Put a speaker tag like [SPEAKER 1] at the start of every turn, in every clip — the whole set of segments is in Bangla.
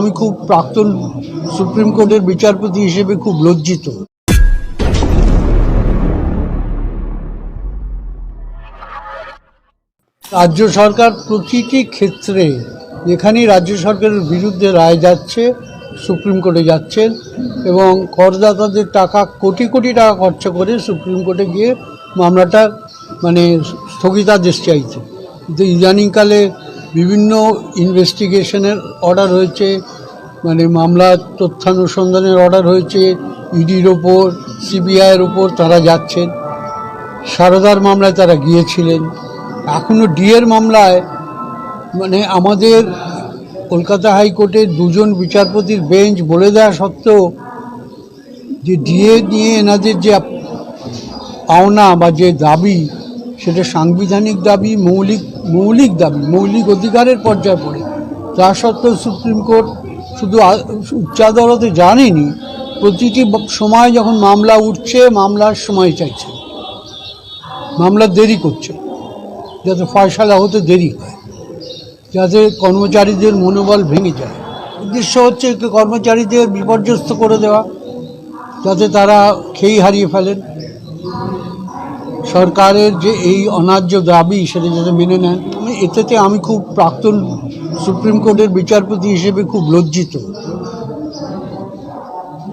[SPEAKER 1] আমি খুব প্রাক্তন সুপ্রিম কোর্টের বিচারপতি হিসেবে খুব লজ্জিত। রাজ্য সরকার প্রতিটি ক্ষেত্রে যেখানেই রাজ্য সরকারের বিরুদ্ধে রায় যাচ্ছে, সুপ্রিম কোর্টে যাচ্ছেন এবং করদাতাদের টাকা, কোটি কোটি টাকা খরচা করে সুপ্রিম কোর্টে গিয়ে মামলাটা মানে স্থগিতাদেশ চাইছে। কিন্তু ইদানিংকালে বিভিন্ন ইনভেস্টিগেশনের অর্ডার হয়েছে মানে মামলার তথ্যানুসন্ধানের অর্ডার হয়েছে, ইডির ওপর, সিবিআইয়ের ওপর তারা যাচ্ছেন। সারদার মামলায় তারা গিয়েছিলেন। এখনও ডিএর মামলায় মানে আমাদের কলকাতা হাইকোর্টের দুজন বিচারপতির বেঞ্চ বলে দেওয়া সত্ত্বেও যে ডিএ নিয়ে এনাদের যে পাওনা বা যে দাবি, সেটা সাংবিধানিক দাবি, মৌলিক মৌলিক দাবি, মৌলিক অধিকারের পর্যায়ে পড়ে। তা সত্ত্বেও সুপ্রিম কোর্ট শুধু উচ্চ আদালতে জানেনি, প্রতিটি সময় যখন মামলা উঠছে, মামলার সময় চাইছে। মামলা দেরি করছে, যাতে ফয়সালা হতে দেরি হয়, যাতে কর্মচারীদের মনোবল ভেঙে যায়। উদ্দেশ্য হচ্ছে কর্মচারীদের বিপর্যস্ত করে দেওয়া, যাতে তারা খেই হারিয়ে ফেলেন। সরকারের যে এই অন্যায্য দাবি সেটা যাতে মেনে নেন আমি এতেতে আমি খুব প্রাক্তন সুপ্রিম কোর্টের বিচারপতি হিসেবে খুব লজ্জিত।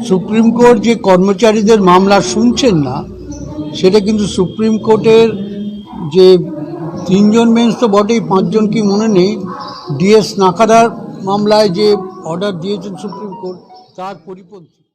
[SPEAKER 1] সুপ্রিম কোর্ট যে কর্মচারীদের মামলা শুনছেন না, সেটা কিন্তু সুপ্রিম কোর্টের যে তিনজন বেঞ্চ তো বটেই, পাঁচজন কি মনে নেই ডিএস নাকাদার মামলায় যে অর্ডার দিয়েছেন সুপ্রিম কোর্ট, তার পরিপন্থী।